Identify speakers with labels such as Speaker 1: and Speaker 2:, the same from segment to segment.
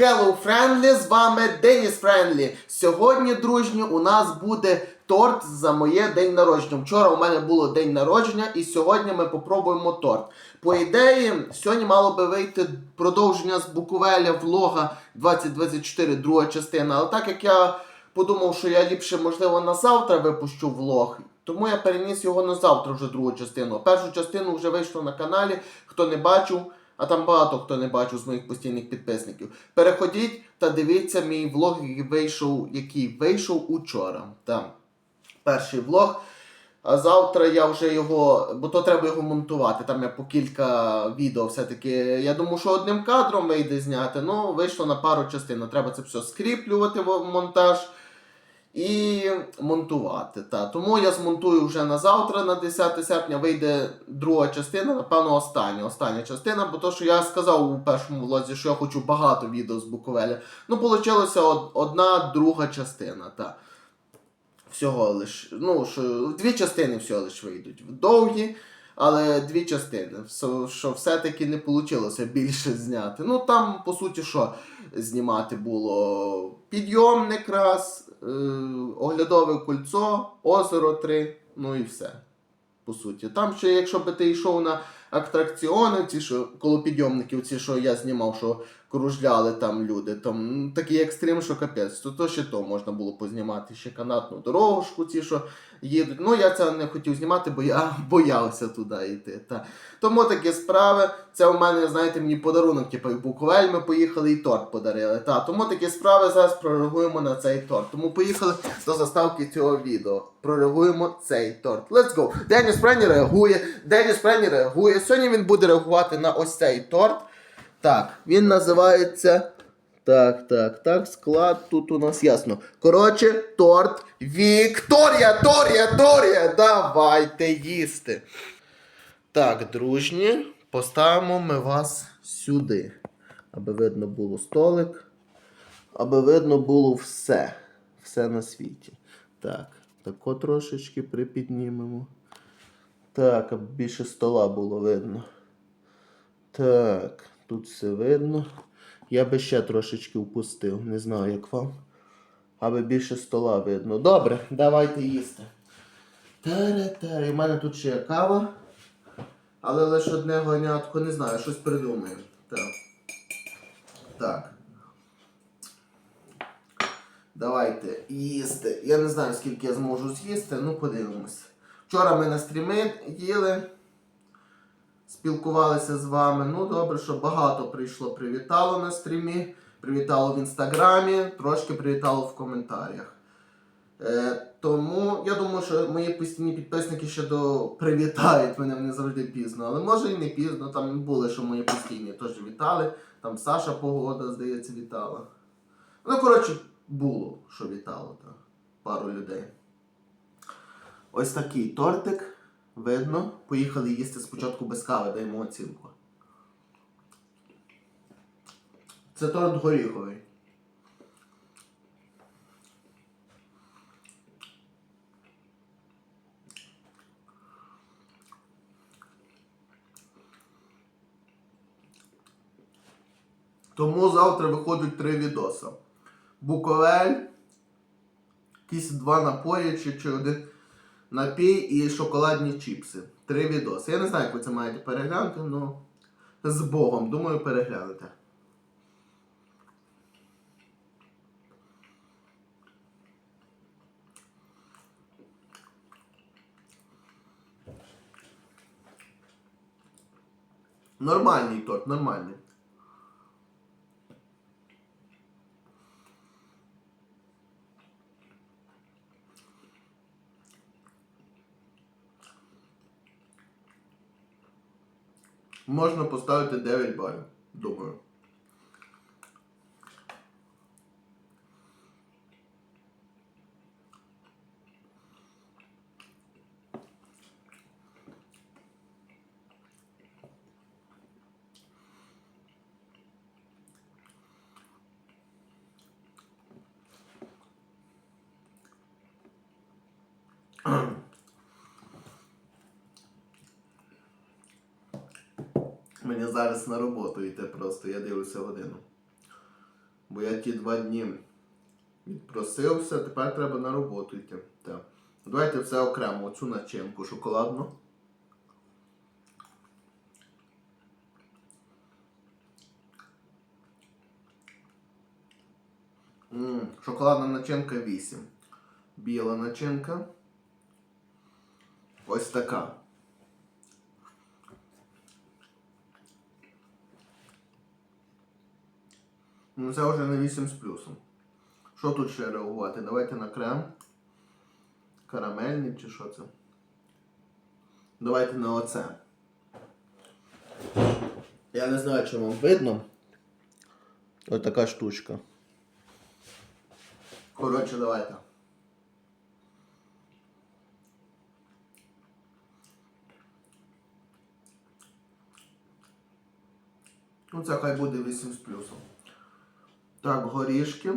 Speaker 1: Hello Friendly, з вами Деніс Френдлі. Сьогодні, дружні, у нас буде торт за моє день народження. Вчора у мене було день народження, і сьогодні ми попробуємо торт. По ідеї, сьогодні мало би вийти продовження з Буковеля влога 2024, друга частина. Але так як я подумав, що я ліпше, можливо, на завтра випущу влог. Тому я переніс його на завтра вже другу частину. Першу частину вже вийшло на каналі. Хто не бачив, а там багато хто не бачив з моїх постійних підписників. Переходіть та дивіться мій влог, який вийшов, який вийшов учора. Там перший влог. А завтра я вже його, бо то треба його монтувати. Там я по кілька відео все-таки. Я думаю, що одним кадром вийде зняти. Ну, вийшло на пару частин. Треба це все скріплювати в монтаж і монтувати. Та. Тому я змонтую вже на завтра, на 10 серпня, вийде друга частина, напевно, остання. Остання частина, бо то, що я сказав у першому влозі, що я хочу багато відео з Буковеля. Ну, вийшло одна друга частина. Та. Всього лиш, ну, що дві частини всього лиш вийдуть. Довгі, але дві частини. Що все-таки не вийшло більше зняти. Ну там, по суті, що знімати було підйомник раз, оглядове кольцо, озеро 3, ну і все. По суті. Там ще, якщо би ти йшов на атракціони, ці, що коло підйомників, ці, що я знімав, що кружляли там люди, там ну, такий екстрим, що капець, то, то ще то можна було познімати ще канатну дорожку, ці, що їдуть. Ну я це не хотів знімати, бо я боявся туди йти. Та. Тому такі справи. Це у мене, знаєте, мені подарунок, типу, Буковель ми поїхали і торт подарили. Та. Тому такі справи зараз прореагуємо на цей торт. Тому поїхали до заставки цього відео. Прореагуємо цей торт. Let's go! Деніс Прені реагує. Деніс Прені реагує. Сьогодні він буде реагувати на ось цей торт. Так, він називається. Так, так, так, склад тут у нас ясно. Коротше, торт Вікторія, Торія, Торія. Давайте їсти. Так, дружні, поставимо ми вас сюди. Аби видно було столик. Аби видно було все. Все на світі. Так, тако трошечки припіднімемо. Так, аби більше стола було видно. Так, тут все видно. Я би ще трошечки впустив, не знаю, як вам. Аби більше стола видно. Добре, давайте їсти. І в мене тут ще є кава. Але лише одне гонятко, не знаю, щось придумаю. Так. Так. Давайте їсти. Я не знаю, скільки я зможу з'їсти, ну подивимось. Вчора ми на стріми їли спілкувалися з вами. Ну, добре, що багато прийшло, привітало на стрімі, привітало в інстаграмі, трошки привітало в коментарях. Е, тому я думаю, що мої постійні підписники ще до привітають мене не завжди пізно, але може і не пізно. Там були, що мої постійні теж вітали. Там Саша Погода, здається, вітала. Ну, коротше, було, що вітало та, пару людей. Ось такий тортик. Видно. Поїхали їсти спочатку без кави, даємо оцінку. Це торт горіховий. Тому завтра виходять три відоси. Буковель, якісь два напої чи, чи один напій і шоколадні чіпси. Три відоси. Я не знаю, як ви це маєте переглянути, але з Богом, думаю, переглянете. Нормальний торт, нормальний. Можна поставити 9 балів, думаю. Зараз на роботу йти просто, я дивлюся годину. Бо я ті два дні відпросився, тепер треба на роботу йти. Так. Давайте все окремо, оцю начинку шоколадну. М, шоколадна начинка 8. Біла начинка. Ось така. Ну, це вже на 8 з плюсом. Що тут ще реагувати? Давайте на крем. Карамельний чи що це? Давайте на оце. Я не знаю, чи вам видно. Ось така штучка. Коротше, давайте. Ну, це хай буде 8 з плюсом. Так, горішки.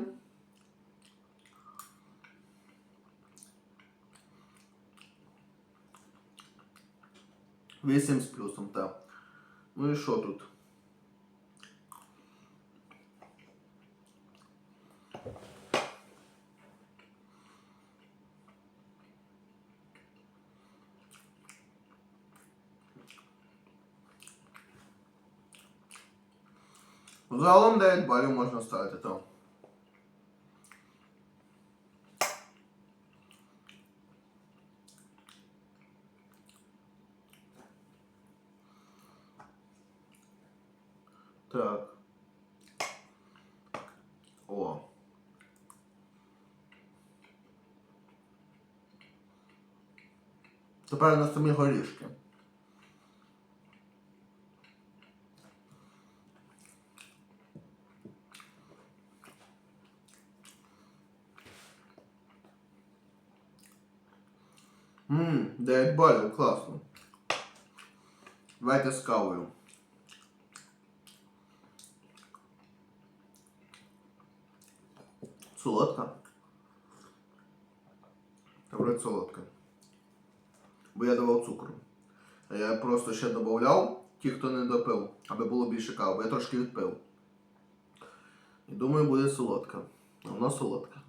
Speaker 1: Вісім з плюсом, так. Ну і що тут? Загалом 9 балів можна ставити там. Так. О. Тепер на самі горішки. Ммм, 9 балів, класно. Давайте з кавою. Солодка. Добре, солодка. Бо я давав цукру. Я просто ще додавав ті, хто не допив, аби було більше кави, я трошки відпив. І думаю, буде солодка. Вона солодка.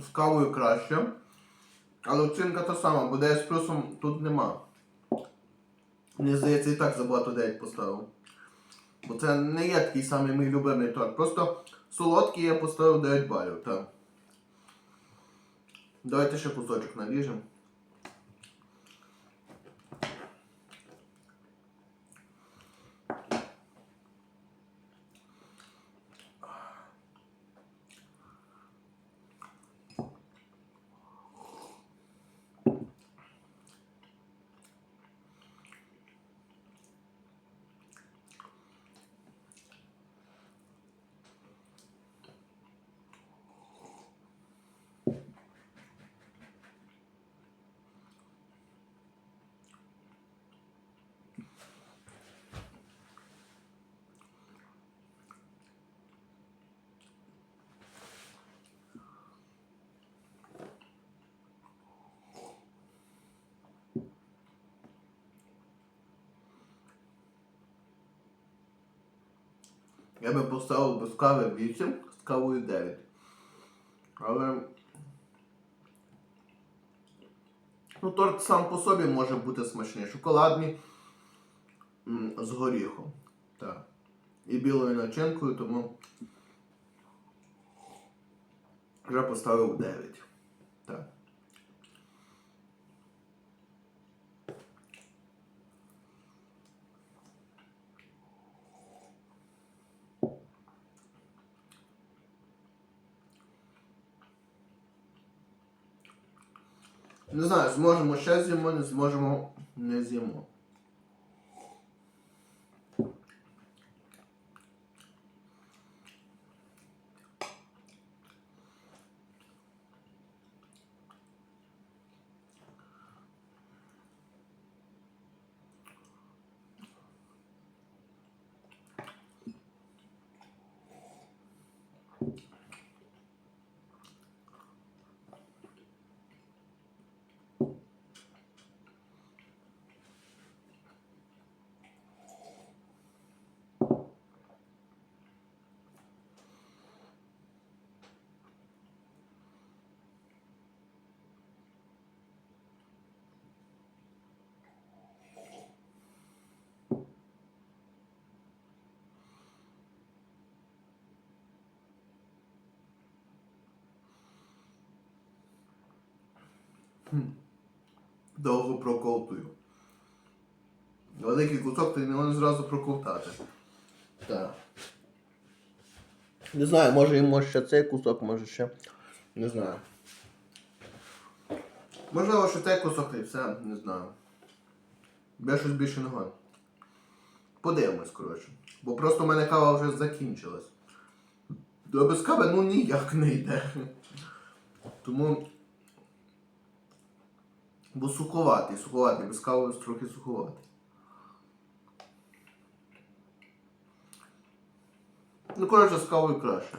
Speaker 1: З кавою краще. Але оцінка та сама, бо 9 з плюсом тут нема. Мені здається, і так забагато 9 поставив. Бо це не є такий самий мій любимий торт. Просто солодкий я поставив 9 балів. Так. Давайте ще кусочок наріжемо. Я би поставив без кави 8, з кавою 9. Але. Ну, торт сам по собі може бути смачний. Шоколадний з горіхом. Так. І білою начинкою, тому вже поставив 9. Так. Не знаю, зможемо ще з'їмо, не зможемо не з'їмо. Довго проковтую. Великий кусок, ти не можна зразу проковтати. Так. Не знаю, може йому ще цей кусок, може ще. Не знаю. Можливо, що цей кусок і все, не знаю. Я щось більше не гоню. Подивимось, коротше. Бо просто в мене кава вже закінчилась. Без кави ну ніяк не йде. Тому. Бо суховатий, суховатий, без кави трохи суховатий. Ну, коротше, з кавою краще.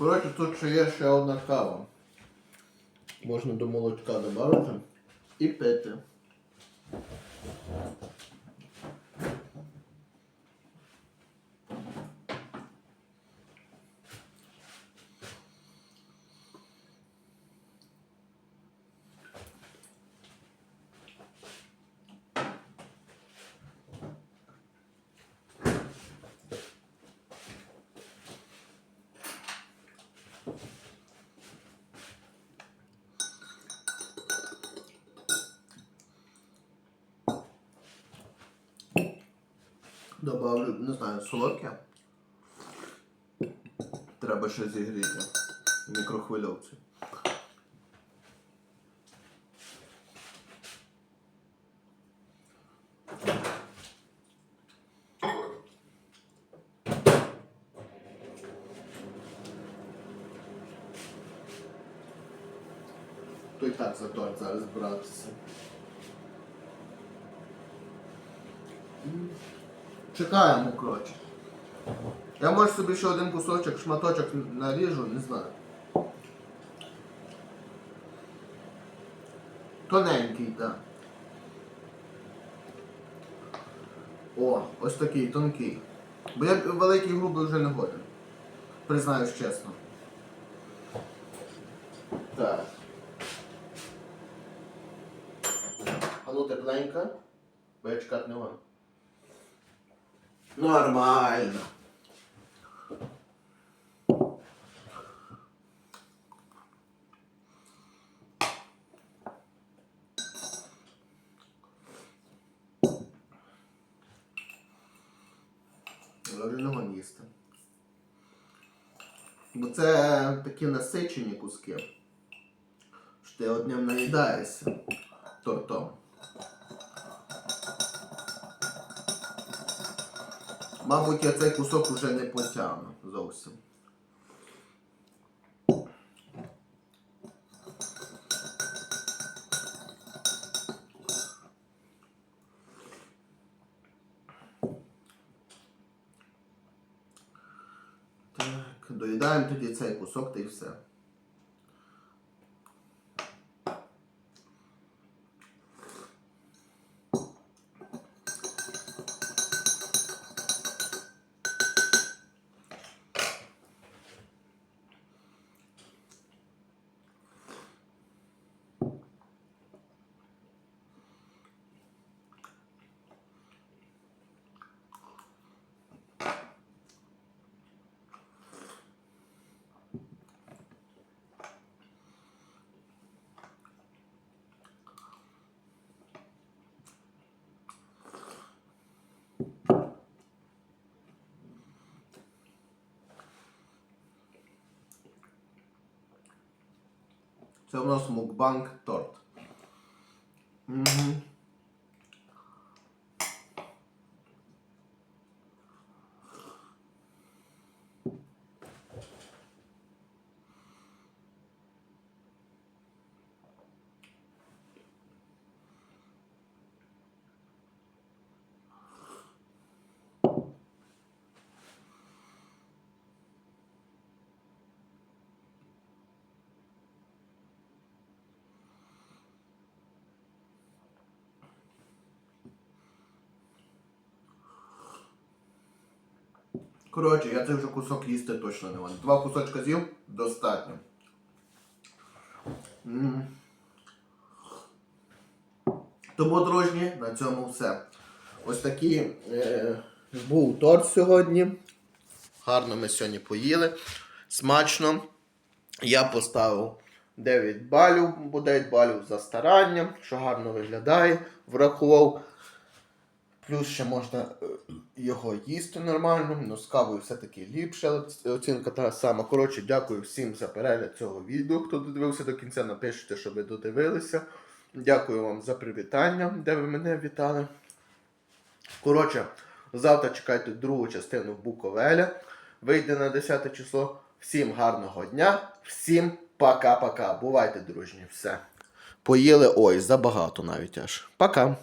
Speaker 1: Коротше, тут ще є ще одна кава. Можна до молочка додати і пити. Добавлю, не знаю, солодке. Треба ще зігріти в мікрохвильовці. То і так за торт зараз братися. Чекаємо, коротше. Я може собі ще один кусочок, шматочок наріжу, не знаю. Тоненький, так. О, ось такий, тонкий. Бо я великий грубий вже не годен. Признаюсь чесно. Так. А ну тепленька. Бо я чекати не можу. Нормально. Можу їсти. Бо це такі насичені куски. Що ти одним наїдаєшся тортом. Мабуть, я цей кусок уже не потягну зовсім. Так, доїдаємо тоді цей кусок та й все. Це у нас мукбанк торт. Угу. Коротше, я цей вже кусок їсти точно не можу. Два кусочка з'їв достатньо. М. Тому, дружні, на цьому все. Ось такий е, був торт сьогодні. Гарно ми сьогодні поїли. Смачно. Я поставив 9 балів, бо 9 балів за старання, що гарно виглядає. Врахував. Плюс ще можна е, його їсти нормально, ну з кавою все-таки ліпше, оцінка та сама. Коротше, дякую всім за перегляд цього відео. Хто додивився до кінця, напишіть, що ви додивилися. Дякую вам за привітання, де ви мене вітали. Коротше, завтра чекайте другу частину Буковеля. Вийде на 10 число. Всім гарного дня, всім пока-пока. Бувайте, дружні, все. Поїли ой, забагато навіть аж. Пока.